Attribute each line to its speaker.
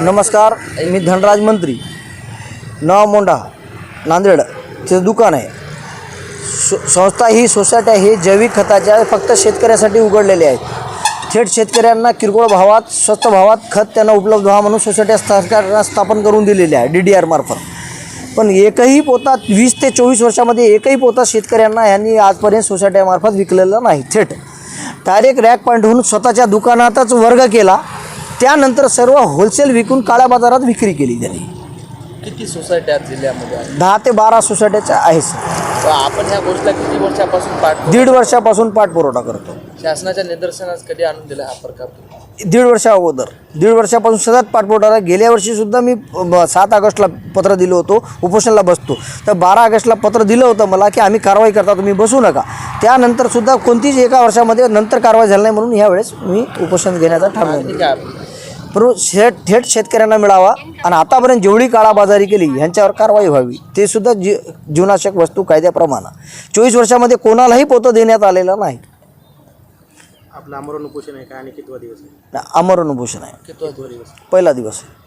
Speaker 1: नमस्कार मी धनराज मंत्री. नवा मोंढा नांदेड. तिचं दुकान आहे. सो संस्था ही सोसायटी आहे जैविक खताच्या फक्त शेतकऱ्यासाठी उघडलेले आहेत थेट शेतकऱ्यांना किरकोळ भावात स्वस्त भावात खत त्यांना उपलब्ध व्हा म्हणून सोसायट्या सरकारला स्थापन करून दिलेल्या आहे डी डी आरमार्फत पण एकही पोता वीस ते चोवीस वर्षामध्ये एकही पोता शेतकऱ्यांना ह्यांनी आजपर्यंत सोसायट्यामार्फत विकलेला नाही थेट. डायरेक्ट रॅक पॉईंट होऊन स्वतःच्या दुकानातच वर्ग केला. त्यानंतर सर्व होलसेल विकून काळ्या बाजारात विक्री केली त्यांनी
Speaker 2: किती सोसायट्या आहेत जिल्ह्यामध्ये आहेत?
Speaker 1: दहा ते बारा सोसायट्याच्या आहे सर.
Speaker 2: आपण ह्या गोष्टीला किती वर्षापासून पाठ
Speaker 1: दीड वर्षापासून पाठपुरवठा करतो
Speaker 2: शासनाच्या निदर्शनास कधी आणून दिला हा प्रकार
Speaker 1: दीड वर्षा अगोदर. दीड वर्षापासून सतत पाठपुरवठा गेल्या वर्षीसुद्धा मी सात ऑगस्टला पत्र दिलं होतो. उपोषणाला बसतो. तर बारा ऑगस्टला पत्र दिलं होतं मला की आम्ही कारवाई करता तुम्ही बसू नका. त्यानंतरसुद्धा कोणतीच एका वर्षामध्ये नंतर कारवाई झाली नाही म्हणून यावेळेस मी उपोषण घेण्याचा ठरवलं परंतु शेट थेट शेतकऱ्यांना मिळावा आणि आतापर्यंत जेवढी काळाबाजारी केली ह्यांच्यावर कारवाई व्हावी. ते सुद्धा जी जीवनाशक वस्तू कायद्याप्रमाणे. चोवीस वर्षामध्ये कोणालाही पोतं देण्यात आलेलं नाही.
Speaker 3: आपलं आमरण उपोषण आहे का? आणि कितवा दिवस आहे?
Speaker 1: अमरण उपोषण आहे.
Speaker 2: किती दिवस?
Speaker 1: पहिला दिवस आहे.